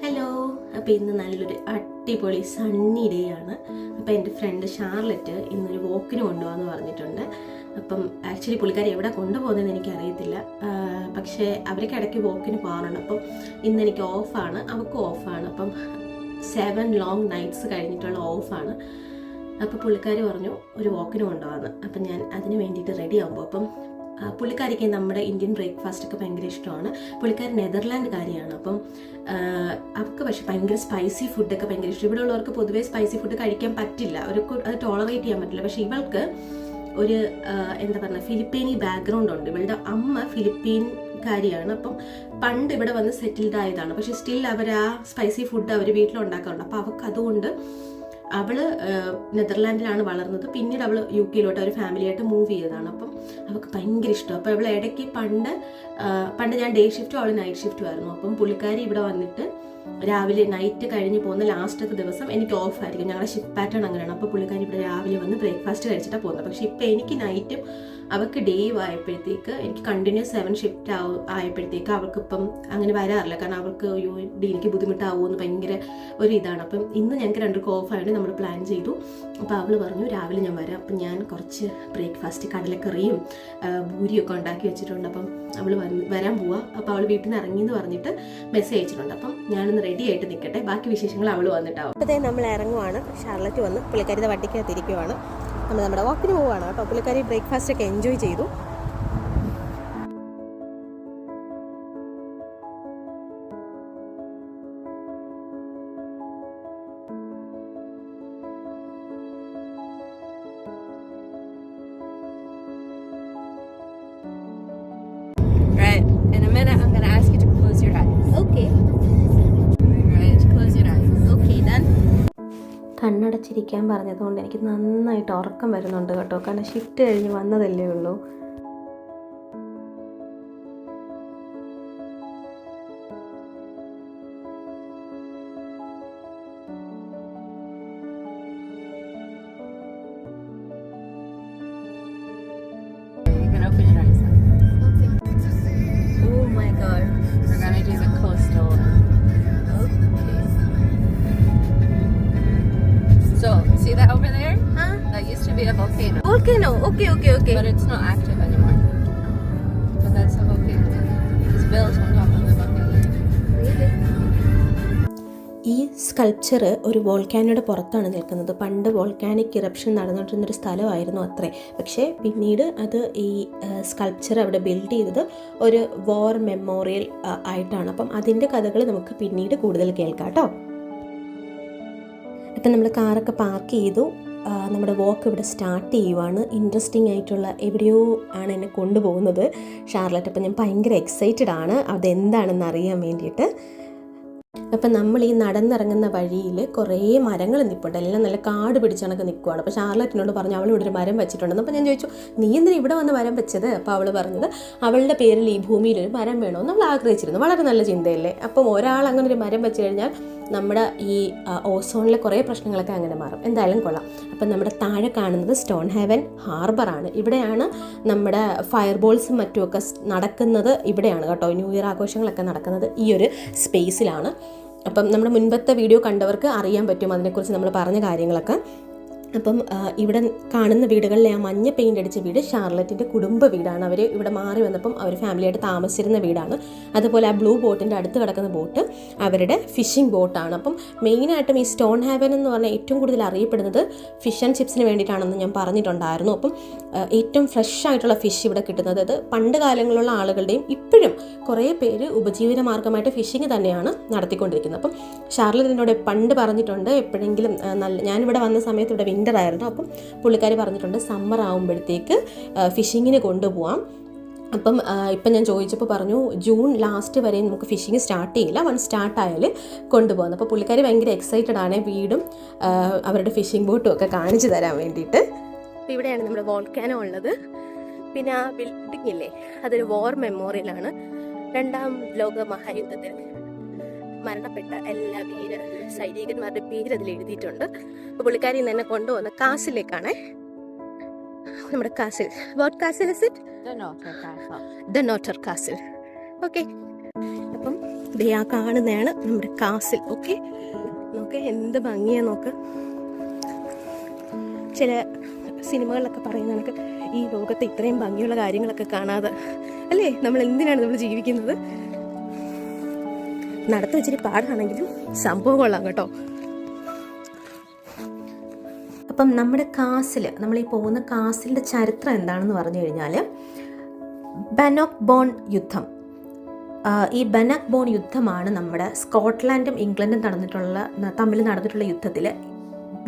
Hello അപ്പോൾ ഇന്ന് നല്ലൊരു അടിപൊളി സണ്ണി ഡേ ആണ്. അപ്പോൾ എന്റെ ഫ്രണ്ട് ഷാർലറ്റ് ഇന്നൊരു വോക്കിന് കൊണ്ടുപോകാന്ന് പറഞ്ഞിട്ടുണ്ട്. അപ്പം ആക്ച്വലി പുള്ളിക്കാരി എവിടെ കൊണ്ടുപോകുന്നതെന്ന് എനിക്കറിയത്തില്ല. പക്ഷേ അവർക്ക് ഇടയ്ക്ക് വോക്കിന് പോകാറുണ്ട്. അപ്പം ഇന്ന് എനിക്ക് ഓഫാണ് അവൾക്കും ഓഫാണ് അപ്പം സെവൻ ലോങ് നൈറ്റ്സ് കഴിഞ്ഞിട്ടുള്ള ഓഫാണ് അപ്പോൾ പുള്ളിക്കാരി പറഞ്ഞു ഒരു വോക്കിന് കൊണ്ടുപോകാന്ന്. അപ്പം ഞാൻ അതിന് വേണ്ടിയിട്ട് റെഡി ആകുമ്പോൾ അപ്പം പുള്ളിക്കാരിക്ക് നമ്മുടെ ഇന്ത്യൻ ബ്രേക്ക്ഫാസ്റ്റ് ഒക്കെ ഭയങ്കര ഇഷ്ടമാണ്. പുള്ളിക്കാരി നെതർലാൻഡുകാരിയാണ് അപ്പം അവർക്ക് പക്ഷെ ഭയങ്കര സ്പൈസി ഫുഡൊക്കെ ഭയങ്കര ഇഷ്ടം. ഇവിടെ ഉള്ളവർക്ക് പൊതുവേ സ്പൈസി ഫുഡ് കഴിക്കാൻ പറ്റില്ല. അവർക്ക് അത് ടോളറേറ്റ് ചെയ്യാൻ പറ്റില്ല. പക്ഷെ ഇവൾക്ക് ഒരു എന്താ പറയുക ഫിലിപ്പീനി ബാക്ക്ഗ്രൗണ്ട് ഉണ്ട്. ഇവളുടെ അമ്മ ഫിലിപ്പീൻകാരിയാണ് അപ്പം പണ്ട് ഇവിടെ വന്ന് സെറ്റിൽഡ് ആയതാണ്. പക്ഷെ സ്റ്റിൽ അവർ ആ സ്പൈസി ഫുഡ് അവർ വീട്ടിലുണ്ടാക്കാറുണ്ട്. അപ്പോൾ അവർക്ക് അതുകൊണ്ട് ആഹ് നെതർലാൻഡിലാണ് വളർന്നത്. പിന്നീട് അവൾ യു കെയിലോട്ട് ഒരു ഫാമിലിയായിട്ട് മൂവ് ചെയ്തതാണ്. അപ്പം അവൾക്ക് ഭയങ്കര ഇഷ്ടം. അപ്പോൾ അവൾ ഇടയ്ക്ക് പണ്ട് പണ്ട് ഞാൻ ഡേ ഷിഫ്റ്റും അവൾ നൈറ്റ് ഷിഫ്റ്റും ആയിരുന്നു. അപ്പം പുള്ളിക്കാരി ഇവിടെ വന്നിട്ട് രാവിലെ നൈറ്റ് കഴിഞ്ഞ് പോകുന്ന ലാസ്റ്റത്തെ ദിവസം എനിക്ക് ഓഫ് ആയിരിക്കും. ഞങ്ങളുടെ ഷിഫ്റ്റ് പാറ്റേൺ അങ്ങനെയാണ്. അപ്പോൾ പുള്ളിക്കാരി ഇവിടെ രാവിലെ വന്ന് ബ്രേക്ക്ഫാസ്റ്റ് കഴിച്ചിട്ടാണ് പോകുന്നത്. പക്ഷേ ഇപ്പം എനിക്ക് നൈറ്റും അവൾക്ക് ഡേ ആയപ്പോഴത്തേക്ക് എനിക്ക് കണ്ടിന്യൂസ് സെവൻ ഷിഫ്റ്റ് ആവും ആയപ്പോഴത്തേക്ക് അവൾക്ക് ഇപ്പം അങ്ങനെ വരാറില്ല. കാരണം അവൾക്ക് അയ്യോ ഡി എനിക്ക് ബുദ്ധിമുട്ടാവുമെന്ന് ഭയങ്കര ഒരു ഇതാണ്. അപ്പം ഇന്ന് ഞങ്ങൾക്ക് രണ്ട് ഓഫ് നമ്മൾ പ്ലാൻ ചെയ്തു. അപ്പോൾ അവൾ പറഞ്ഞു രാവിലെ ഞാൻ വരാം. അപ്പം ഞാൻ കുറച്ച് ബ്രേക്ക്ഫാസ്റ്റ് കടലക്കറിയും ഭൂരിയൊക്കെ ഉണ്ടാക്കി വെച്ചിട്ടുണ്ട്. അപ്പം അവൾ വരാൻ പോവാ. അപ്പോൾ അവൾ വീട്ടിൽ നിന്ന് ഇറങ്ങി എന്ന് പറഞ്ഞിട്ട് മെസ്സേജ് അയച്ചിട്ടുണ്ട്. അപ്പം ഞാനൊന്ന് റെഡി ആയിട്ട് നിൽക്കട്ടെ. ബാക്കി വിശേഷങ്ങൾ അവൾ വന്നിട്ടാവും. അപ്പോഴത്തേ നമ്മൾ ഇറങ്ങുവാണ്. ഷാർലറ്റ് വന്ന് പുള്ളിക്കാരിത വട്ടിക്കകത്തിരിക്കുവാണ് നമ്മൾ നമ്മുടെ വാക്കിന് പോവുകയാണ് കേട്ടോ. പുള്ളിക്കാരി ബ്രേക്ക്ഫാസ്റ്റ് ഒക്കെ എൻജോയ് ചെയ്തു. എനിക്ക് നന്നായിട്ട് ഉറക്കം വരുന്നുണ്ട് കേട്ടോ. കാരണം ഷിഫ്റ്റ് കഴിഞ്ഞ് വന്നതല്ലേ ഉള്ളൂ. സ്കൾപ്ചർ ഒരു വോൾക്കാനോയുടെ പുറത്താണ് നിൽക്കുന്നത്. പണ്ട് വോൾക്കാനിക് ഇറപ്ഷൻ നടന്നുകൊണ്ടിരുന്നൊരു സ്ഥലമായിരുന്നു അത്രേ. പക്ഷേ പിന്നീട് അത് ഈ സ്കൾപ്ചർ അവിടെ ബിൽഡ് ചെയ്തത് ഒരു വാർ മെമ്മോറിയൽ ആയിട്ടാണ്. അപ്പം അതിന്റെ കഥകൾ നമുക്ക് പിന്നീട് കൂടുതൽ കേൾക്കാം കേട്ടോ. അപ്പം നമ്മൾ കാറൊക്കെ പാർക്ക് ചെയ്തു. നമ്മുടെ വോക്ക് ഇവിടെ സ്റ്റാർട്ട് ചെയ്യുവാണ്. ഇൻട്രസ്റ്റിംഗ് ആയിട്ടുള്ള എവിടെയോ ആണ് എന്നെ കൊണ്ടുപോകുന്നത്. ഷാർലറ്റ് അപ്പം ഞാൻ ഭയങ്കര എക്സൈറ്റഡ് ആണ്. അതെന്താണെന്ന് അറിയാൻ വേണ്ടിയിട്ട്. അപ്പം നമ്മൾ ഈ നടന്നിറങ്ങുന്ന വഴിയിൽ കുറേ മരങ്ങൾ നിൽപ്പുണ്ട് എല്ലാം നല്ല കാട് പിടിച്ച് കണക്ക് നിൽക്കുവാണ്. അപ്പോൾ ഷാർലറ്റിനോട് പറഞ്ഞു അവൾ ഇവിടെ ഒരു മരം വെച്ചിട്ടുണ്ടെന്ന്. അപ്പോൾ ഞാൻ ചോദിച്ചു നീ എന്തിനാ ഇവിടെ വന്ന് മരം വെച്ചത്? അപ്പോൾ അവൾ പറഞ്ഞത് അവളുടെ പേരിൽ ഈ ഭൂമിയിൽ ഒരു മരം വേണമെന്ന് അവൾ ആഗ്രഹിച്ചിരുന്നു. വളരെ നല്ല ചിന്തയല്ലേ? അപ്പം ഒരാൾ അങ്ങനെ ഒരു മരം വെച്ച് കഴിഞ്ഞാൽ നമ്മുടെ ഈ ഓസോണിലെ കുറേ പ്രശ്നങ്ങളൊക്കെ അങ്ങനെ മാറും. എന്തായാലും കൊള്ളാം. അപ്പം നമ്മുടെ താഴെ കാണുന്നത് സ്റ്റോൺ ഹെവൻ ഹാർബറാണ് ഇവിടെയാണ് നമ്മുടെ ഫയർ ബോൾസും മറ്റുമൊക്കെ നടക്കുന്നത്. ഇവിടെയാണ് കേട്ടോ ന്യൂ ഇയർ ആഘോഷങ്ങളൊക്കെ നടക്കുന്നത് ഈ ഒരു സ്പേസിലാണ് അപ്പം നമ്മുടെ മുൻപത്തെ വീഡിയോ കണ്ടവർക്ക് അറിയാൻ പറ്റും. അതിനെക്കുറിച്ച് നമ്മൾ പറഞ്ഞ കാര്യങ്ങളൊക്കെ. അപ്പം ഇവിടെ കാണുന്ന വീടുകളിലെ ആ മഞ്ഞ പെയിന്റ് അടിച്ച വീട് ഷാർലറ്റിന്റെ കുടുംബ വീടാണ്. അവർ ഇവിടെ മാറി വന്നപ്പം അവർ ഫാമിലിയായിട്ട് താമസിച്ചിരുന്ന വീടാണ്. അതുപോലെ ആ ബ്ലൂ ബോട്ടിന്റെ അടുത്ത് കിടക്കുന്ന ബോട്ട് അവരുടെ ഫിഷിംഗ് ബോട്ടാണ് അപ്പം മെയിനായിട്ടും ഈ സ്റ്റോൺ ഹാവൻ എന്ന് പറഞ്ഞാൽ ഏറ്റവും കൂടുതൽ അറിയപ്പെടുന്നത് ഫിഷ് ആൻഡ് ചിപ്സിന് വേണ്ടിയിട്ടാണെന്ന് ഞാൻ പറഞ്ഞിട്ടുണ്ടായിരുന്നു. അപ്പം ഏറ്റവും ഫ്രഷ് ആയിട്ടുള്ള ഫിഷ് ഇവിടെ കിട്ടുന്നത്. അത് പണ്ട് കാലങ്ങളിലുള്ള ആളുകളുടെയും ഇപ്പോഴും കുറേ പേര് ഉപജീവന മാർഗമായിട്ട് ഫിഷിംഗ് തന്നെയാണ് നടത്തിക്കൊണ്ടിരിക്കുന്നത്. അപ്പം ഷാർലറ്റ് പണ്ട് പറഞ്ഞിട്ടുണ്ട് എപ്പോഴെങ്കിലും നല്ല ഞാനിവിടെ വന്ന സമയത്ത് ഇവിടെ വിന്റർ ആയിരുന്നു അപ്പം പുള്ളിക്കാരി പറഞ്ഞിട്ടുണ്ട് സമ്മർ ആകുമ്പോഴത്തേക്ക് ഫിഷിങ്ങിന് കൊണ്ടുപോകാം അപ്പം ഇപ്പം ഞാൻ ചോദിച്ചപ്പോൾ പറഞ്ഞു ജൂൺ ലാസ്റ്റ് വരെ നമുക്ക് ഫിഷിംഗ് സ്റ്റാർട്ട് ചെയ്യില്ല. വൺ സ്റ്റാർട്ട് ആയാൽ കൊണ്ടുപോകുന്നു അപ്പോൾ പുള്ളിക്കാരി ഭയങ്കര എക്സൈറ്റഡ് ആണ് വീടും അവരുടെ ഫിഷിംഗ് ബോട്ടും ഒക്കെ കാണിച്ചു തരാൻ വേണ്ടിയിട്ട്. അപ്പോൾ ഇവിടെയാണ് നമ്മുടെ വോൾക്കാനോ ഉള്ളത്. പിന്നെ ആ ബിൽഡിംഗ് ഇല്ലേ അതൊരു വാർ മെമ്മോറിയലാണ് രണ്ടാം ലോക മഹായുദ്ധത്തിൽ മരണപ്പെട്ട എല്ലാ വീര സൈനികന്മാരുടെ പേര് അതിൽ എഴുതിയിട്ടുണ്ട്. അപ്പോൾ പുള്ളിക്കാരി ഇന്ന് എന്നെ കൊണ്ടുവന്ന കാസിലേക്കാണ്. നമ്മുടെ castle. What castle is it. The നോട്ടർ castle okay അപ്പം ദേ ആ കാണുന്നതാണ് നമ്മുടെ കാസിൽ. ഓക്കെ നോക്ക് എന്ത് ഭംഗിയാ നോക്ക്. ചില സിനിമകളിലൊക്കെ പറയുന്ന കണക്ക് ഈ ലോകത്ത് ഇത്രയും ഭംഗിയുള്ള കാര്യങ്ങളൊക്കെ കാണാതെ. അല്ലേ? നമ്മൾ എന്തിനാണ് നമ്മൾ ജീവിക്കുന്നത്? നടത്ത ഇച്ചിരി പാടാണെങ്കിലും സംഭവം കൊള്ളാം കേട്ടോ. അപ്പം നമ്മുടെ കാസിൽ നമ്മൾ ഈ പോകുന്ന കാസിലിന്റെ ചരിത്രം എന്താണെന്ന് പറഞ്ഞു കഴിഞ്ഞാൽ ബനോക് ബോൺ യുദ്ധം. ഈ ബനക് ബോൺ യുദ്ധമാണ് നമ്മുടെ സ്കോട്ട്ലാൻഡും ഇംഗ്ലണ്ടും നടന്നിട്ടുള്ള തമ്മിൽ നടന്നിട്ടുള്ള യുദ്ധത്തിൽ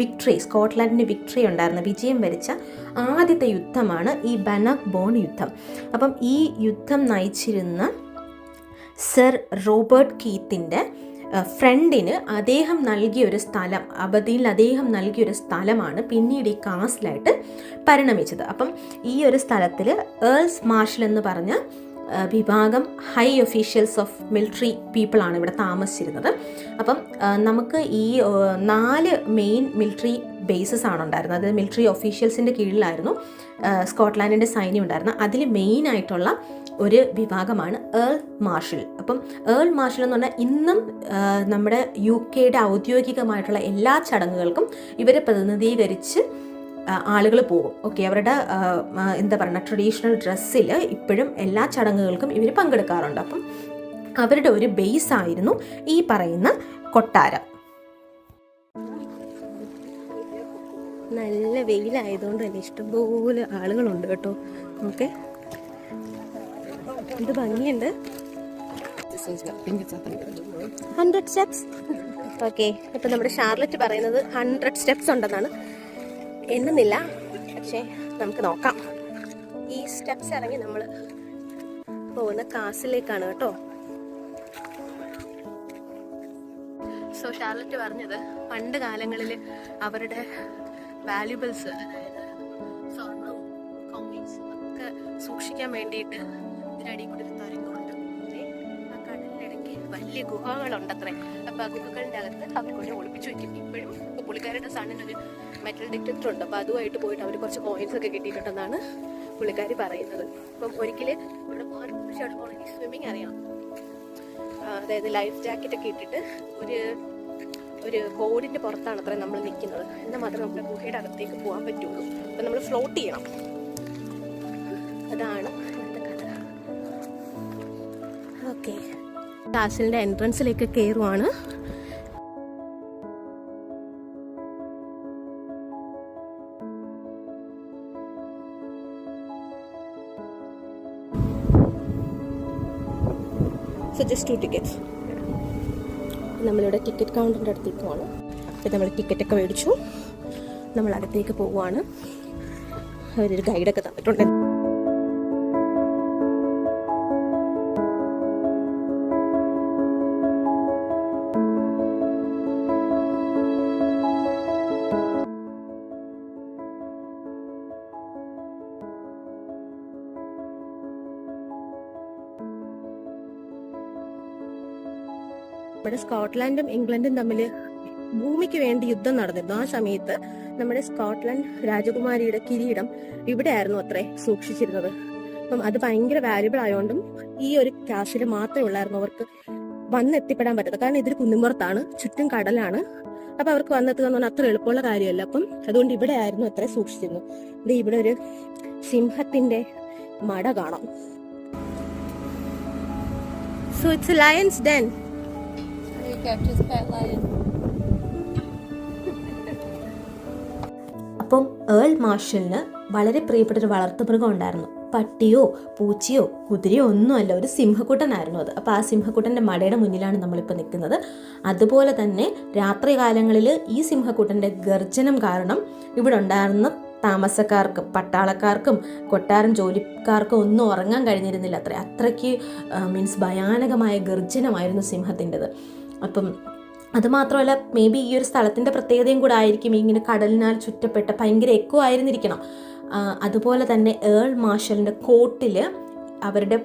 വിക്ടറി സ്കോട്ട്ലാൻഡിന് വിക്ടറി ഉണ്ടായിരുന്ന വിജയം വരിച്ച ആദ്യത്തെ യുദ്ധമാണ് ഈ ബനക് ബോൺ യുദ്ധം. അപ്പം ഈ യുദ്ധം നയിച്ചിരുന്ന സർ റോബർട്ട് കീത്തിന്റെ ഫ്രണ്ടിന് അദ്ദേഹം നൽകിയൊരു സ്ഥലം അവധിയിൽ അദ്ദേഹം നൽകിയൊരു സ്ഥലമാണ് പിന്നീട് ഈ കാസിലായിട്ട് പരിണമിച്ചത്. അപ്പം ഈ ഒരു സ്ഥലത്തിൽ ഏൾസ് മാർഷൽ എന്ന് പറഞ്ഞ വിഭാഗം ഹൈ ഒഫീഷ്യൽസ് ഓഫ് മിലിറ്ററി പീപ്പിളാണ് ഇവിടെ താമസിച്ചിരുന്നത്. അപ്പം നമുക്ക് ഈ നാല് മെയിൻ മിലിറ്ററി ബേസസ് ആണ് ഉണ്ടായിരുന്നത്. അത് മിലിറ്ററി ഒഫീഷ്യൽസിന്റെ കീഴിലായിരുന്നു സ്കോട്ട്ലാൻഡിന്റെ സൈന്യം ഉണ്ടായിരുന്നത്. അതിൽ മെയിൻ ആയിട്ടുള്ള ഒരു വിഭാഗമാണ് ഏൾ മാർഷൽ. അപ്പം ഏൾ മാർഷൽ എന്ന് പറഞ്ഞാൽ ഇന്നും നമ്മുടെ യു കെയുടെ ഔദ്യോഗികമായിട്ടുള്ള എല്ലാ ചടങ്ങുകൾക്കും ഇവരെ പ്രതിനിധീകരിച്ച് ആളുകൾ പോകും. ഓക്കെ അവരുടെ എന്താ പറയുക ട്രഡീഷണൽ ഡ്രസ്സിൽ ഇപ്പോഴും എല്ലാ ചടങ്ങുകൾക്കും ഇവർ പങ്കെടുക്കാറുണ്ട്. അപ്പം അവരുടെ ഒരു ബേസ് ആയിരുന്നു ഈ പറയുന്ന കൊട്ടാരം. നല്ല വെയിലായതുകൊണ്ട് തന്നെ ഇഷ്ടംപോലെ ആളുകളുണ്ട് കേട്ടോ. ഓക്കെ. ഇത് ഭംഗിയുണ്ട്? This is, I think it's 100. Hundred steps okay ഇപ്പം നമ്മുടെ ഷാർലറ്റ് പറയുന്നത് ഹൺഡ്രഡ് സ്റ്റെപ്സ് ഉണ്ടെന്നാണ്. എണ്ണുന്നില്ല പക്ഷേ നമുക്ക് നോക്കാം. ഈ സ്റ്റെപ്സ് ഇറങ്ങി നമ്മൾ പോകുന്ന കാസിലേക്കാണ് കേട്ടോ. സോ ഷാർലറ്റ് പറഞ്ഞത് പണ്ട് കാലങ്ങളിൽ അവരുടെ വാല്യുബിൾസ് അതായത് സ്വർണവും കോയിൻസും ഒക്കെ സൂക്ഷിക്കാൻ വേണ്ടിയിട്ട് ഇതിനടി കൂടി ഒരു തരംഗമുണ്ട് ദേ, ആ കടലിനിടയ്ക്ക് വലിയ ഗുഹകളുണ്ടത്രേ. അപ്പൊ ആ ഗുഹകളുടെ അകത്ത് അവർ കൊണ്ട് ഒളിപ്പിച്ചു വെക്കും. ഇപ്പോഴും ഇപ്പൊ പുള്ളിക്കാരുടെ സണ്ണിനൊരു മെറ്റൽ ഡിറ്റക്ടർ ഉണ്ട്. അപ്പൊ അതുമായിട്ട് പോയിട്ട് അവർ കുറച്ച് കോയിൻസ് ഒക്കെ കിട്ടിയിട്ടുണ്ടെന്നാണ് പുള്ളിക്കാരി പറയുന്നത്. അപ്പം ഒരിക്കൽ ഇവിടെ പോകാൻ പക്ഷെ അവിടെ പോകണമെങ്കിൽ സ്വിമ്മിങ് അറിയാം. അതായത് ലൈഫ് ജാക്കറ്റ് ഒക്കെ ഇട്ടിട്ട് ഒരു ഒരു ബോർഡിന്റെ പുറത്താണ് അത്ര നമ്മൾ നിൽക്കുന്നത്. എന്നാൽ മാത്രമേ നമ്മുടെ ഗുഹയുടെ അകത്തേക്ക് പോകാൻ പറ്റുള്ളൂ. അപ്പം നമ്മൾ ഫ്ലോട്ട് ചെയ്യണം. അതാണ് കാസിലിന്റെ എൻട്രൻസിലേക്ക് കയറുവാണ് ടു ടിക്കറ്റ്സ് നമ്മളിവിടെ ടിക്കറ്റ് കൗണ്ടറിന്റെ അടുത്തേക്ക് പോവാണ്. അപ്പോൾ നമ്മൾ ടിക്കറ്റൊക്കെ മേടിച്ചു. നമ്മൾ അകത്തേക്ക് പോവുകയാണ് അവരൊരു ഗൈഡൊക്കെ തന്നിട്ടുണ്ട്. സ്കോട്ട്ലാൻഡും ഇംഗ്ലണ്ടും തമ്മിൽ ഭൂമിക്ക് വേണ്ടി യുദ്ധം നടന്നിരുന്നു. ആ സമയത്ത് നമ്മുടെ സ്കോട്ട്ലൻഡ് രാജകുമാരിയുടെ കിരീടം ഇവിടെ ആയിരുന്നു അത്രേ സൂക്ഷിച്ചിരുന്നത്. അപ്പം അത് ഭയങ്കര വാല്യുബിൾ ആയതുകൊണ്ടും ഈ ഒരു കാശിൽ മാത്രമേ ഉള്ളായിരുന്നു അവർക്ക് വന്നെത്തിപ്പെടാൻ പറ്റത്തു കാരണം ഇതൊരു കുന്നുമ്പുറത്താണ് ചുറ്റും കടലാണ്. അപ്പൊ അവർക്ക് വന്നെത്തുക എന്ന് പറഞ്ഞാൽ അത്ര എളുപ്പമുള്ള കാര്യമല്ല. അപ്പം അതുകൊണ്ട് ഇവിടെ ആയിരുന്നു അത്ര സൂക്ഷിച്ചിരുന്നു ഇത് ഇവിടെ ഒരു സിംഹത്തിന്റെ മട കാണാം. So it's lion's den He kept his pet lion. അപ്പം ഏൾ മാർഷലിന് വളരെ പ്രിയപ്പെട്ട ഒരു വളർത്തുമൃഗം ഉണ്ടായിരുന്നു. പട്ടിയോ പൂച്ചയോ കുതിരയോ ഒന്നുമല്ല ഒരു സിംഹക്കുട്ടനായിരുന്നു അത്. അപ്പോൾ ആ സിംഹക്കുട്ടന്റെ മടയുടെ മുന്നിലാണ് നമ്മളിപ്പോൾ നിൽക്കുന്നത്. അതുപോലെ തന്നെ രാത്രികാലങ്ങളിൽ ഈ സിംഹക്കുട്ടന്റെ ഗർജനം കാരണം ഇവിടെ ഉണ്ടായിരുന്ന താമസക്കാർക്കും പട്ടാളക്കാർക്കും കൊട്ടാരം ജോലിക്കാർക്കും ഒന്നും ഉറങ്ങാൻ കഴിഞ്ഞിരുന്നില്ല അത്ര അത്രയ്ക്ക് മീൻസ് ഭയാനകമായ ഗർജനമായിരുന്നു സിംഹത്തിന്റെത്. അപ്പം അതുമാത്രമല്ല മേ ബി ഈ ഒരു സ്ഥലത്തിന്റെ പ്രത്യേകതയും കൂടെ ആയിരിക്കും ഇങ്ങനെ കടലിനാൽ ചുറ്റപ്പെട്ട ഭയങ്കര എക്കോ ആയിരുന്നിരിക്കണം. അതുപോലെ തന്നെ ഏൾ മാർഷലിന്റെ കോട്ടിൽ അവരുടെ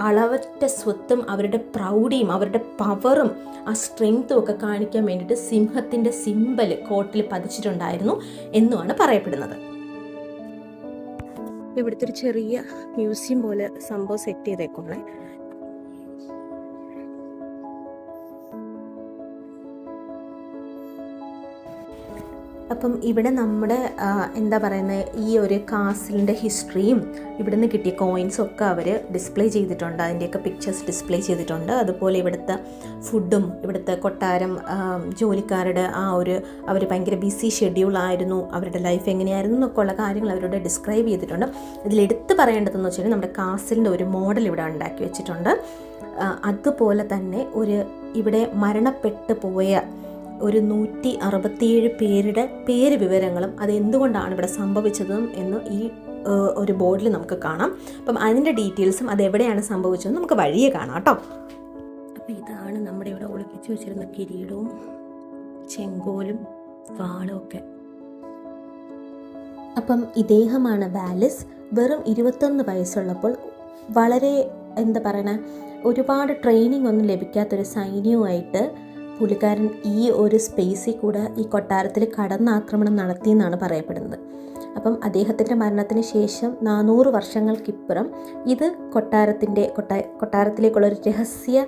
അളവറ്റ സ്വത്തും അവരുടെ പ്രൗഢിയും അവരുടെ പവറും ആ സ്ട്രെങ്ത്തും ഒക്കെ കാണിക്കാൻ വേണ്ടിയിട്ട് സിംഹത്തിന്റെ സിമ്പൽ കോട്ടിൽ പതിച്ചിട്ടുണ്ടായിരുന്നു എന്നുമാണ് പറയപ്പെടുന്നത്. ഇവിടുത്തെ ഒരു ചെറിയ മ്യൂസിയം പോലെ സംഭവം സെറ്റ് ചെയ്തേക്കുള്ളേ അപ്പം ഇവിടെ നമ്മുടെ എന്താ പറയുന്നത് ഈ ഒരു കാസിലിന്റെ ഹിസ്റ്ററിയും ഇവിടുന്ന് കിട്ടിയ കോയിൻസും ഒക്കെ അവർ ഡിസ്പ്ലേ ചെയ്തിട്ടുണ്ട്. അതിന്റെയൊക്കെ പിക്ചേഴ്സ് ഡിസ്പ്ലേ ചെയ്തിട്ടുണ്ട്. അതുപോലെ ഇവിടുത്തെ ഫുഡും ഇവിടുത്തെ കൊട്ടാരം ജോലിക്കാരുടെ ആ ഒരു അവർ ഭയങ്കര ബിസി ഷെഡ്യൂൾ ആയിരുന്നു. അവരുടെ ലൈഫ് എങ്ങനെയായിരുന്നു എന്നൊക്കെ ഉള്ള കാര്യങ്ങൾ അവരോട് ഡിസ്ക്രൈബ് ചെയ്തിട്ടുണ്ട്. ഇതിൽ എടുത്തു പറയേണ്ടതെന്ന് വെച്ചാൽ നമ്മുടെ കാസിലിന്റെ ഒരു മോഡൽ ഇവിടെ ഉണ്ടാക്കി വെച്ചിട്ടുണ്ട്. അതുപോലെ തന്നെ ഒരു ഇവിടെ മരണപ്പെട്ടു പോയ ഒരു നൂറ്റി അറുപത്തിയേഴ് പേരുടെ പേര് വിവരങ്ങളും അത് എന്തുകൊണ്ടാണ് ഇവിടെ സംഭവിച്ചതും എന്ന് ഈ ഒരു ബോർഡിൽ നമുക്ക് കാണാം. അപ്പം അതിന്റെ ഡീറ്റെയിൽസും അത് എവിടെയാണ് സംഭവിച്ചതെന്ന് നമുക്ക് വഴിയെ കാണാം കേട്ടോ. അപ്പം ഇതാണ് നമ്മുടെ ഇവിടെ ഒളിപ്പിച്ചു വെച്ചിരുന്ന കിരീടവും ചെങ്കോലും വാളും ഒക്കെ. അപ്പം ഇദ്ദേഹമാണ് വാലിസ് വെറും ഇരുപത്തൊന്ന് വയസ്സുള്ളപ്പോൾ വളരെ എന്താ പറയണ ഒരുപാട് ട്രെയിനിങ് ഒന്നും ലഭിക്കാത്തൊരു സൈന്യവുമായിട്ട് പുള്ളിക്കാരൻ ഈ ഒരു സ്പേസിൽ കൂടെ ഈ കൊട്ടാരത്തിൽ കടന്നാക്രമണം നടത്തിയെന്നാണ് പറയപ്പെടുന്നത്. അപ്പം അദ്ദേഹത്തിന്റെ മരണത്തിന് ശേഷം നാനൂറ് വർഷങ്ങൾക്കിപ്പുറം ഇത് കൊട്ടാരത്തിന്റെ കൊട്ടാ കൊട്ടാരത്തിലേക്കുള്ള ഒരു രഹസ്യ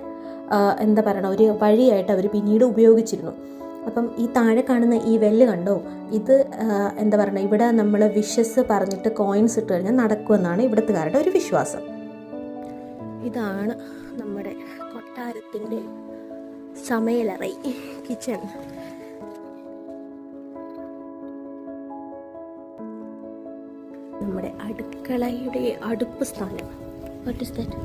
എന്താ പറയണ ഒരു വഴിയായിട്ട് അവർ പിന്നീട് ഉപയോഗിച്ചിരുന്നു. അപ്പം ഈ താഴെ കാണുന്ന ഈ വെല്ല് കണ്ടോ? ഇത് എന്താ പറയുക ഇവിടെ നമ്മൾ വിഷസ് പറഞ്ഞിട്ട് കോയിൻസ് ഇട്ട് കഴിഞ്ഞാൽ നടക്കുമെന്നാണ് ഇവിടുത്തുകാരുടെ ഒരു വിശ്വാസം. ഇതാണ് നമ്മുടെ കൊട്ടാരത്തിന്റെ സമയലറൈ കിച്ചൺ നമ്മുടെ അടുക്കളയുടെ അടുപ്പ് സ്ഥാനം. വാട്ട് ഇസ് ദാറ്റ്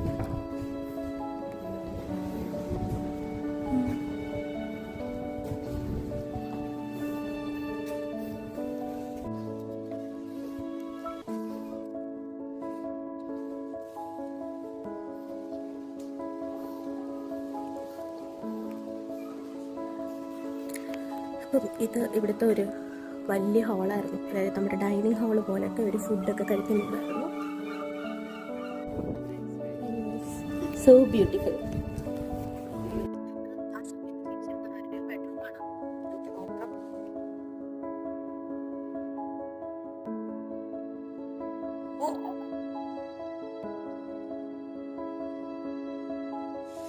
ഇത് ഇവിടുത്തെ ഒരു വലിയ ഹാളായിരുന്നു. അതായത് നമ്മുടെ ഡൈനിങ് ഹാൾ പോലെയൊക്കെ ഒരു ഫുഡൊക്കെ കഴിക്കുന്നുണ്ടായിരുന്നു. So beautiful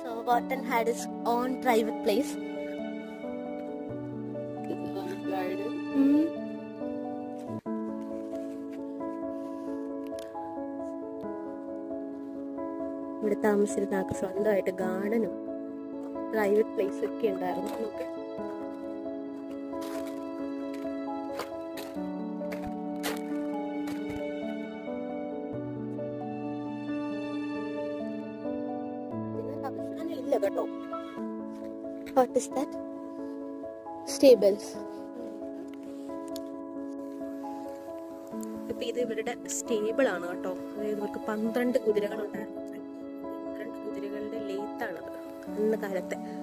So Gotten had his own private place. താമസിച്ചിരുന്ന ആൾക്ക് സ്വന്തമായിട്ട് ഗാർഡനും പ്രൈവറ്റ് പ്ലേസ് ഒക്കെ ഉണ്ടായിരുന്നു നമുക്ക്. ഇല്ല കേട്ടോ. വാട്ട് ഇസ് ദാറ്റ് സ്റ്റേബിൾസ് ഇപ്പൊ ഇത് ഇവരുടെ സ്റ്റേബിൾ ആണ് കേട്ടോ. അതായത് ഇവർക്ക് പന്ത്രണ്ട് കുതിരകൾ ഉണ്ടായിരുന്നു അന്ന് കാലത്തെ.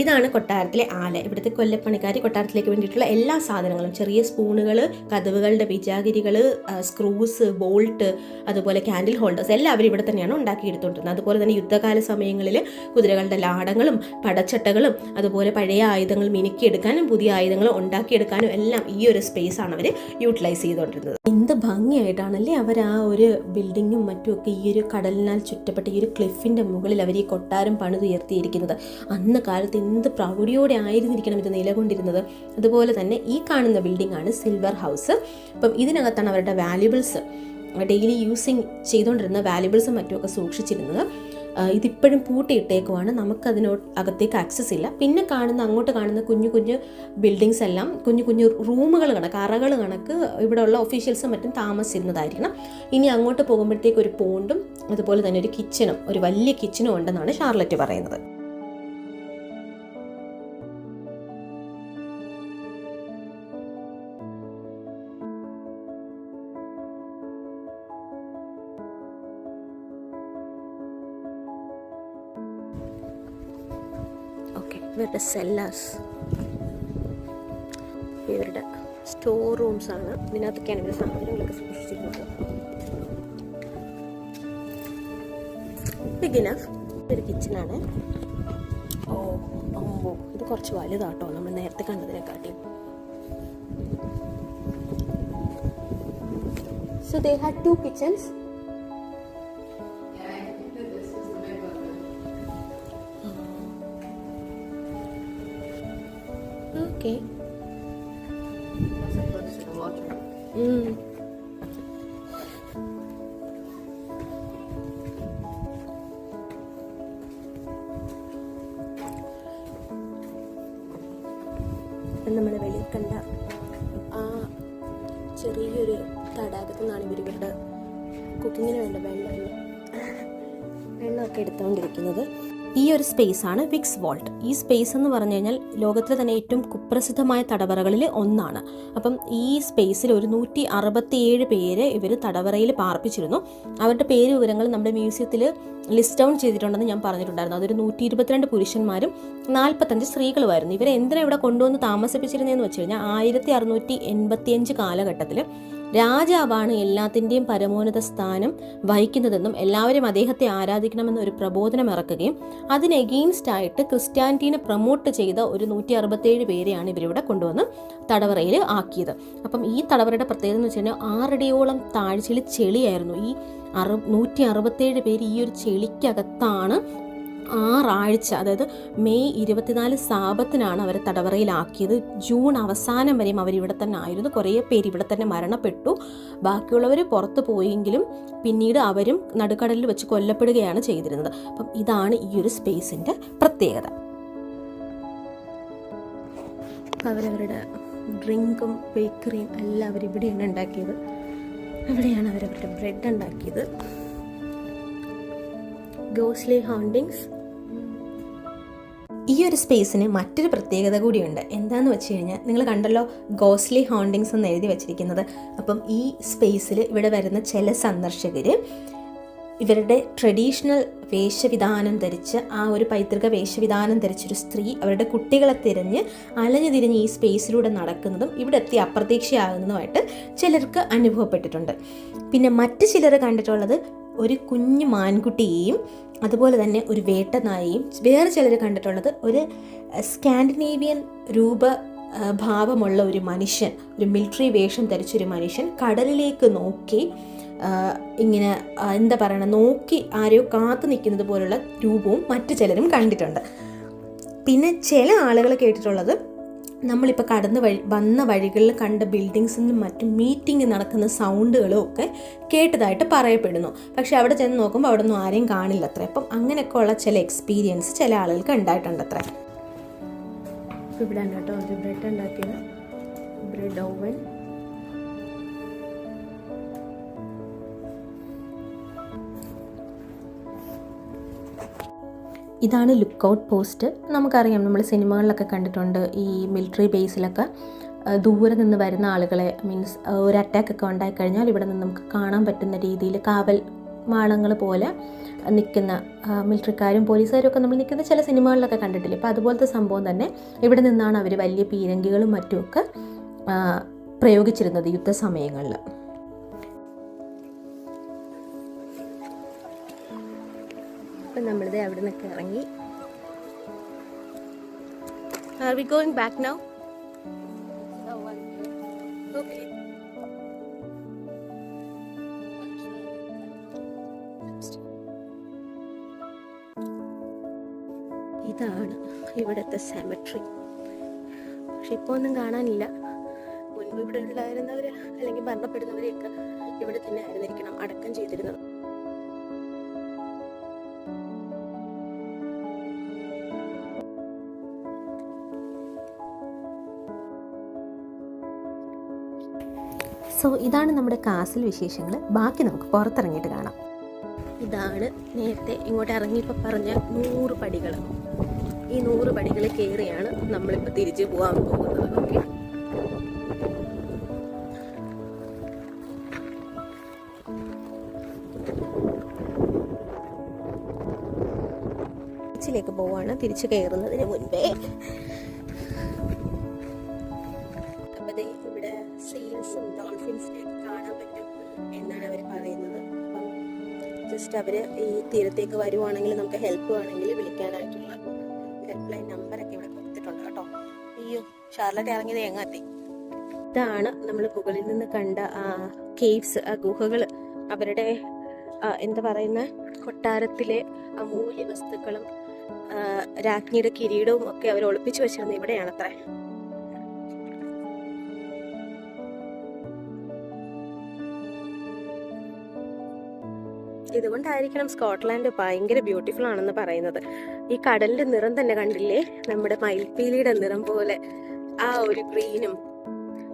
ഇതാണ് കൊട്ടാരത്തിലെ ആല. ഇവിടുത്തെ കൊല്ലപ്പണിക്കാർ കൊട്ടാരത്തിലേക്ക് വേണ്ടിയിട്ടുള്ള എല്ലാ സാധനങ്ങളും ചെറിയ സ്പൂണുകൾ കതവുകളുടെ പിജാഗിരികൾ സ്ക്രൂസ് ബോൾട്ട് അതുപോലെ ക്യാൻഡിൽ ഹോൾഡേഴ്സ് എല്ലാം അവർ ഇവിടെ തന്നെയാണ് ഉണ്ടാക്കിയെടുത്തുകൊണ്ടിരുന്നത് അതുപോലെ തന്നെ യുദ്ധകാല സമയങ്ങളിൽ കുതിരകളുടെ ലാടങ്ങളും പടച്ചട്ടകളും അതുപോലെ പഴയ ആയുധങ്ങൾ മിനുക്കിയെടുക്കാനും പുതിയ ആയുധങ്ങൾ ഉണ്ടാക്കിയെടുക്കാനും എല്ലാം ഈ ഒരു സ്പേസ് ആണ് അവർ യൂട്ടിലൈസ് ചെയ്തുകൊണ്ടിരുന്നത് എന്ത് ഭംഗിയായിട്ടാണല്ലേ അവർ ആ ഒരു ബിൽഡിങ്ങും മറ്റുമൊക്കെ ഈ ഒരു കടലിനാൽ ചുറ്റപ്പെട്ട ഈ ഒരു ക്ലിഫിന്റെ മുകളിൽ അവർ ഈ കൊട്ടാരം പണിതുയർത്തിയിരിക്കുന്നത്. അന്ന് കാലത്ത് എന്ത് പ്രൗഢിയോടെ ആയിരുന്നിരിക്കണം ഇത് നിലകൊണ്ടിരുന്നത്. അതുപോലെ തന്നെ ഈ കാണുന്ന ബിൽഡിംഗ് ആണ് സിൽവർ ഹൗസ് അപ്പം ഇതിനകത്താണ് അവരുടെ വാല്യുബിൾസ് ഡെയിലി യൂസിങ് ചെയ്തുകൊണ്ടിരുന്ന വാല്യുബിൾസും മറ്റുമൊക്കെ സൂക്ഷിച്ചിരുന്നത്. ഇതിപ്പോഴും പൂട്ടിയിട്ടേക്കുവാണ്. നമുക്കതിനോ അകത്തേക്ക് ആക്സസ് ഇല്ല. പിന്നെ കാണുന്ന അങ്ങോട്ട് കാണുന്ന കുഞ്ഞു കുഞ്ഞു ബിൽഡിങ്സ് എല്ലാം കുഞ്ഞു കുഞ്ഞു റൂമുകൾ കണക്ക് അറകൾ കണക്ക് ഇവിടെയുള്ള ഒഫീഷ്യൽസും മറ്റും താമസിച്ചിരുന്നതായിരിക്കണം. ഇനി അങ്ങോട്ട് പോകുമ്പോഴത്തേക്ക് ഒരു പോണ്ടും അതുപോലെ തന്നെ ഒരു കിച്ചണും ഒരു വലിയ കിച്ചണും ഉണ്ടെന്നാണ് ഷാർലറ്റ് പറയുന്നത്. ഇവരുടെ സെല്ലേഴ്സ് ഇവരുടെ സ്റ്റോർ റൂംസ് ആണ്. ഇതിനകത്തൊക്കെയാണ് ഇവരുടെ സാധനങ്ങളൊക്കെ സൂക്ഷിച്ചിരുന്നത് ഒരു കിച്ചണാണ് ഓ അമ്പോ ഇത് കുറച്ച് വലുതാട്ടോ. നമ്മൾ നേരത്തെ കണ്ടതിനെക്കാട്ടി so they had two kitchens okay. ഇപ്പം നമ്മൾ വെളിയിൽ കണ്ട ആ ചെറിയൊരു തടാകത്തു നിന്നാണ് ഇവർ ഇവരുടെ കുക്കിങ്ങിന് വേണ്ട വെള്ളം വെള്ളമൊക്കെ എടുത്തുകൊണ്ടിരിക്കുന്നത് ഈ ഒരു സ്പേസ് ആണ് വിക്സ് വോൾട്ട്. ഈ സ്പേസ് എന്ന് പറഞ്ഞു കഴിഞ്ഞാൽ ലോകത്തിലെ തന്നെ ഏറ്റവും കുപ്രസിദ്ധമായ തടവറകളിൽ ഒന്നാണ്. അപ്പം ഈ സ്പേസിൽ ഒരു നൂറ്റി അറുപത്തിയേഴ് പേര് ഇവർ തടവറയിൽ പാർപ്പിച്ചിരുന്നു. അവരുടെ പേര് വിവരങ്ങൾ നമ്മുടെ മ്യൂസിയത്തിൽ ലിസ്റ്റ് ഡൗൺ ചെയ്തിട്ടുണ്ടെന്ന് ഞാൻ പറഞ്ഞിട്ടുണ്ടായിരുന്നു. അതൊരു നൂറ്റി ഇരുപത്തിരണ്ട് പുരുഷന്മാരും നാൽപ്പത്തഞ്ച് സ്ത്രീകളുമായിരുന്നു. ഇവരെ എന്തിനാ ഇവിടെ കൊണ്ടുവന്ന് താമസിപ്പിച്ചിരുന്നതെന്ന് വെച്ച് കഴിഞ്ഞാൽ ആയിരത്തി അറുന്നൂറ്റി എൺപത്തിയഞ്ച് കാലഘട്ടത്തിൽ രാജാവാണ് എല്ലാത്തിന്റെയും പരമോന്നത സ്ഥാനം വഹിക്കുന്നതെന്നും എല്ലാവരും അദ്ദേഹത്തെ ആരാധിക്കണമെന്ന ഒരു പ്രബോധനം ഇറക്കുകയും അതിന് എഗെയിൻസ്റ്റ് ആയിട്ട് ക്രിസ്ത്യാനിറ്റീനെ പ്രൊമോട്ട് ചെയ്ത ഒരു നൂറ്റി അറുപത്തേഴ് പേരെയാണ് ഇവരിവിടെ കൊണ്ടുവന്ന് തടവറയിൽ ആക്കിയത്. അപ്പം ഈ തടവറയുടെ പ്രത്യേകത എന്ന് വെച്ചാൽ ആറടിയോളം താഴ്ചയിൽ ചെളിയായിരുന്നു. ഈ അറു നൂറ്റി അറുപത്തേഴ് പേര് ഈ ഒരു ചെളിക്കകത്താണ് ആറാഴ്ച അതായത് മെയ് ഇരുപത്തിനാല് സാപത്തിനാണ് അവരെ തടവറയിലാക്കിയത്. ജൂൺ അവസാനം വരെയും അവരിവിടെ തന്നെ ആയിരുന്നു. കുറേ പേര് ഇവിടെ തന്നെ മരണപ്പെട്ടു. ബാക്കിയുള്ളവർ പുറത്ത് പോയെങ്കിലും പിന്നീട് അവരും നടുക്കടലിൽ വെച്ച് കൊല്ലപ്പെടുകയാണ് ചെയ്തിരുന്നത്. അപ്പം ഇതാണ് ഈ ഒരു സ്പേസിന്റെ പ്രത്യേകത. അവരവരുടെ ഡ്രിങ്കും ബേക്കറിയും എല്ലാം അവർ ഇവിടെയാണ് ഉണ്ടാക്കിയത്. ഇവിടെയാണ് അവരവരുടെ ബ്രെഡ് ഉണ്ടാക്കിയത്. ഗോസ്ലി ഹോണ്ടിങ്സ് ഈ ഒരു സ്പേസിന് മറ്റൊരു പ്രത്യേകത കൂടിയുണ്ട്. എന്താണെന്ന് വെച്ച് കഴിഞ്ഞാൽ നിങ്ങൾ കണ്ടല്ലോ ഗോസ്ലി ഹോണ്ടിങ്സ് എന്ന് എഴുതി വെച്ചിരിക്കുന്നത്. അപ്പം ഈ സ്പേസിൽ ഇവിടെ വരുന്ന ചില സന്ദർശകർ ഇവരുടെ ട്രഡീഷണൽ വേഷവിധാനം ധരിച്ച് ആ ഒരു പൈതൃക വേഷവിധാനം ധരിച്ചൊരു സ്ത്രീ അവരുടെ കുട്ടികളെ തിരഞ്ഞ് അലഞ്ഞു തിരിഞ്ഞ് ഈ സ്പേസിലൂടെ നടക്കുന്നതും ഇവിടെ എത്തി അപ്രതീക്ഷയാകുന്നതുമായിട്ട് ചിലർക്ക് അനുഭവപ്പെട്ടിട്ടുണ്ട്. പിന്നെ മറ്റ് ചിലർ കണ്ടിട്ടുള്ളത് ഒരു കുഞ്ഞു മാൻകുട്ടിയെയും അതുപോലെ തന്നെ ഒരു വേട്ടനായയും വേറെ ചിലർ കണ്ടിട്ടുള്ളത് ഒരു സ്കാൻഡിനേവിയൻ രൂപ ഭാവമുള്ള ഒരു മനുഷ്യൻ ഒരു മിലിറ്ററി വേഷം ധരിച്ചൊരു മനുഷ്യൻ കടലിലേക്ക് നോക്കി ഇങ്ങനെ എന്താ പറയണ നോക്കി ആരെയോ കാത്തു നിൽക്കുന്നത് പോലുള്ള രൂപവും മറ്റു ചിലരും കണ്ടിട്ടുണ്ട്. പിന്നെ ചില ആളുകൾ കേട്ടിട്ടുള്ളത് നമ്മളിപ്പോൾ കടന്ന് വഴി വന്ന വഴികളിൽ കണ്ട ബിൽഡിങ്സിൽ മറ്റും മീറ്റിംഗ് നടക്കുന്ന സൗണ്ടുകളും ഒക്കെ കേട്ടതായിട്ട് പറയപ്പെടുന്നു. പക്ഷേ അവിടെ ചെന്ന് നോക്കുമ്പോൾ അവിടെ ഒന്നും ആരെയും കാണില്ല അത്ര അപ്പം അങ്ങനെയൊക്കെ ഉള്ള ചില എക്സ്പീരിയൻസ് ചില ആളുകൾക്ക് ഉണ്ടായിട്ടുണ്ട് അത്ര ഇവിടെ കേട്ടോ ബ്രെഡ് ഉണ്ടാക്കിയത്? ഇതാണ് ലുക്ക് ഔട്ട് പോസ്റ്റ്. നമുക്കറിയാം നമ്മൾ സിനിമകളിലൊക്കെ കണ്ടിട്ടുണ്ട് ഈ മിലിറ്ററി ബേസിലൊക്കെ ദൂരെ നിന്ന് വരുന്ന ആളുകളെ മീൻസ് ഒരു അറ്റാക്ക് ഒക്കെ ഉണ്ടായിക്കഴിഞ്ഞാൽ ഇവിടെ നിന്ന് നമുക്ക് കാണാൻ പറ്റുന്ന രീതിയിൽ കാവൽ മാളങ്ങൾ പോലെ നിൽക്കുന്ന മിലിറ്ററിക്കാരും പോലീസുകാരും ഒക്കെ നമ്മൾ നിൽക്കുന്ന ചില സിനിമകളിലൊക്കെ കണ്ടിട്ടില്ലേ? അപ്പോൾ അതുപോലത്തെ സംഭവം തന്നെ ഇവിടെ നിന്നാണ് അവർ വലിയ പീരങ്കികളും മറ്റുമൊക്കെ പ്രയോഗിച്ചിരുന്നത് യുദ്ധസമയങ്ങളിൽ. അപ്പം നമ്മളിത് അവിടെ നിന്നൊക്കെ ഇറങ്ങി. Are we going back now ഇതാണ് ഇവിടുത്തെ സെമട്രി പക്ഷെ ഇപ്പോൾ ഒന്നും കാണാനില്ല. മുൻപ് ഇവിടെ ഉണ്ടായിരുന്നവർ അല്ലെങ്കിൽ മരണപ്പെടുന്നവരെയൊക്കെ ഇവിടെ തന്നെ ആയിരുന്നിരിക്കണം അടക്കം ചെയ്തിരുന്നത്. സോ ഇതാണ് നമ്മുടെ കാസിൽ വിശേഷങ്ങൾ ബാക്കി നമുക്ക് പുറത്തിറങ്ങിയിട്ട് കാണാം. ഇതാണ് നേരത്തെ ഇങ്ങോട്ട് ഇറങ്ങിയപ്പോൾ പറഞ്ഞ നൂറ് പടികൾ ഈ നൂറ് പടികൾ കയറിയാണ് നമ്മളിപ്പോൾ തിരിച്ചു പോകാൻ പോകുന്നത്. ബീച്ചിലേക്ക് പോവാണ്. തിരിച്ചു കയറുന്നതിന് മുൻപേ. ജസ്റ്റ് അവർ ഈ തീരത്തേക്ക് വരുവാണെങ്കിൽ നമുക്ക് ഹെൽപ്പ് വേണമെങ്കിൽ വിളിക്കാനായിട്ടുള്ള ഹെൽപ്പ് ലൈൻ നമ്പറൊക്കെ ഇവിടെ കൊടുത്തിട്ടുണ്ട് കേട്ടോ. അയ്യോ ഷാർലറ്റ് ഇറങ്ങിയത് എങ്ങാത്തി ഇതാണ് നമ്മൾ ഗൂഗിളിൽ നിന്ന് കണ്ട ആ കേവ്സ് ആ ഗുഹകൾ. അവരുടെ എന്താ പറയുന്ന കൊട്ടാരത്തിലെ അമൂല്യ വസ്തുക്കളും രാജ്ഞിയുടെ കിരീടവും ഒക്കെ അവർ ഒളിപ്പിച്ചു വെച്ചിരുന്നത് ഇവിടെയാണത്രേ. ഇതുകൊണ്ടായിരിക്കണം സ്കോട്ട്ലാൻഡ് ഭയങ്കര ബ്യൂട്ടിഫുൾ ആണെന്ന് പറയുന്നത്. ഈ കടലിന്റെ നിറം തന്നെ കണ്ടില്ലേ? നമ്മുടെ മയിൽപ്പീലിയുടെ നിറം പോലെ. ആ ഒരു ഗ്രീനും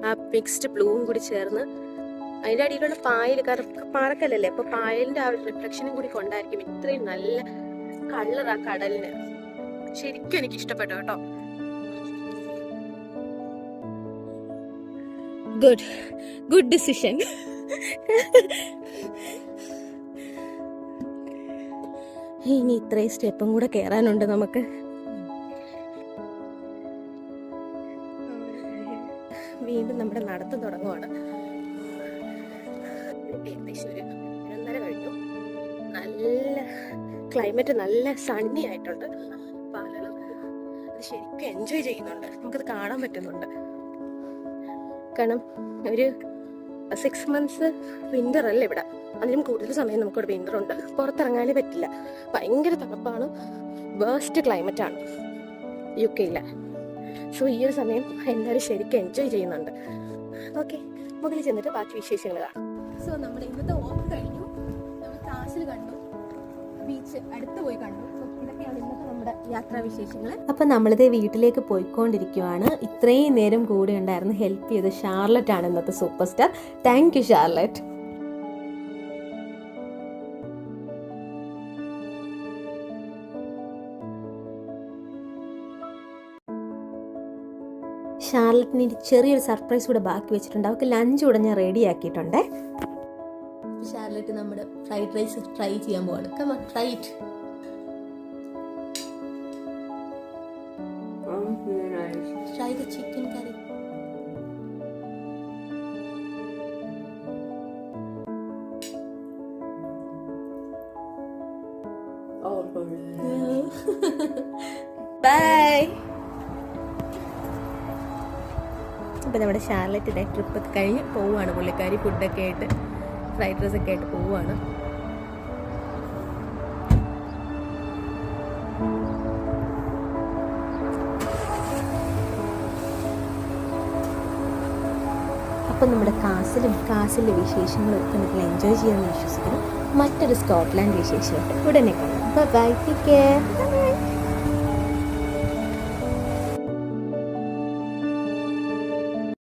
ആ മിക്സ്ഡ് ബ്ലൂവും കൂടി ചേർന്ന് അതിന്റെ അടിയിലുള്ള പായൽ കറുപ്പ് പാറക്കല്ലല്ലേ? അപ്പൊ പായലിന്റെ ആ ഒരു റിഫ്ലക്ഷനും കൂടി കൊണ്ടായിരിക്കും ഇത്രയും നല്ല കളർ ആ കടലിന്. ശരിക്കും എനിക്ക് ഇഷ്ടപ്പെട്ടു കേട്ടോ. ഗുഡ് ഗുഡ് ഡിസിഷൻ ഇനി ഇത്രയും സ്റ്റെപ്പും കൂടെ കയറാനുണ്ട് നമുക്ക്. വീണ്ടും നമ്മുടെ നടത്തം തുടങ്ങുവാണ്. കഴിഞ്ഞു. നല്ല ക്ലൈമറ്റ് നല്ല സണ്ണി ആയിട്ടുണ്ട്. അത് ശരിക്കും എൻജോയ് ചെയ്യുന്നുണ്ട്. നമുക്കത് കാണാൻ പറ്റുന്നുണ്ട്. കാരണം ഒരു സിക്സ് മന്ത്സ് വിന്റർ അല്ലേ ഇവിടെ? അതിലും കൂടുതൽ സമയം നമുക്കിവിടെ വിന്റർ ഉണ്ട്. പുറത്തിറങ്ങാനേ പറ്റില്ല. ഭയങ്കര തണുപ്പാണ്. വേസ്റ്റ് ക്ലൈമറ്റ് ആണ് യു കെയിലെ സോ ഈ ഒരു സമയം എല്ലാവരും ശരിക്കും എൻജോയ് ചെയ്യുന്നുണ്ട്. ഓക്കെ മുകളിൽ ചെന്നിട്ട് ബാക്കി വിശേഷങ്ങൾ കാണാം. സോ നമ്മുടെ ഇന്നത്തെ ഓഫ് കഴിഞ്ഞു. നമ്മൾ ക്ലാസ്സിൽ കണ്ടു. ബീച്ച് അടുത്ത് പോയി കണ്ടു. ഇതൊക്കെയാണ് ഇന്നത്തെ നമ്മുടെ യാത്രാ വിശേഷങ്ങൾ. അപ്പം നമ്മളിത് വീട്ടിലേക്ക് പോയിക്കൊണ്ടിരിക്കുവാണ്. ഇത്രയും നേരം കൂടെ ഉണ്ടായിരുന്നു ഹെൽപ്പ് ചെയ്ത് ഷാർലറ്റ് ആണ് ഇന്നത്തെ super star. Thank you Charlotte. ഷാർലറ്റിന് ചെറിയൊരു സർപ്രൈസ് കൂടെ ബാക്കി വെച്ചിട്ടുണ്ട്. അവൾക്ക് ലഞ്ച് കൂടെ ഞാൻ റെഡി ആക്കിയിട്ടുണ്ടേ. ഷാർലറ്റ് നമ്മുടെ ഫ്രൈഡ് റൈസ് ട്രൈ ചെയ്യാൻ പോവാണ്. കമ ട്രൈ ഇറ്റ് ബൈ അപ്പം നമ്മുടെ ഷാർലറ്റിന്റെ ട്രിപ്പൊക്കെ കഴിഞ്ഞ് പോവുകയാണ് പുള്ളിക്കാരി ഫുഡൊക്കെ ആയിട്ട് ഫ്രൈഡ് ഒക്കെ ആയിട്ട് പോവുകയാണ്. അപ്പം നമ്മുടെ കാസിലും കാസിലെ വിശേഷങ്ങളും ഒക്കെ നിങ്ങൾ എൻജോയ് ചെയ്യാമെന്ന് വിശ്വസിക്കുന്നു. മറ്റൊരു സ്കോട്ട്ലാൻഡ് വിശേഷമായിട്ട് ഉടനെ കാണാം. Bye-bye. Take care.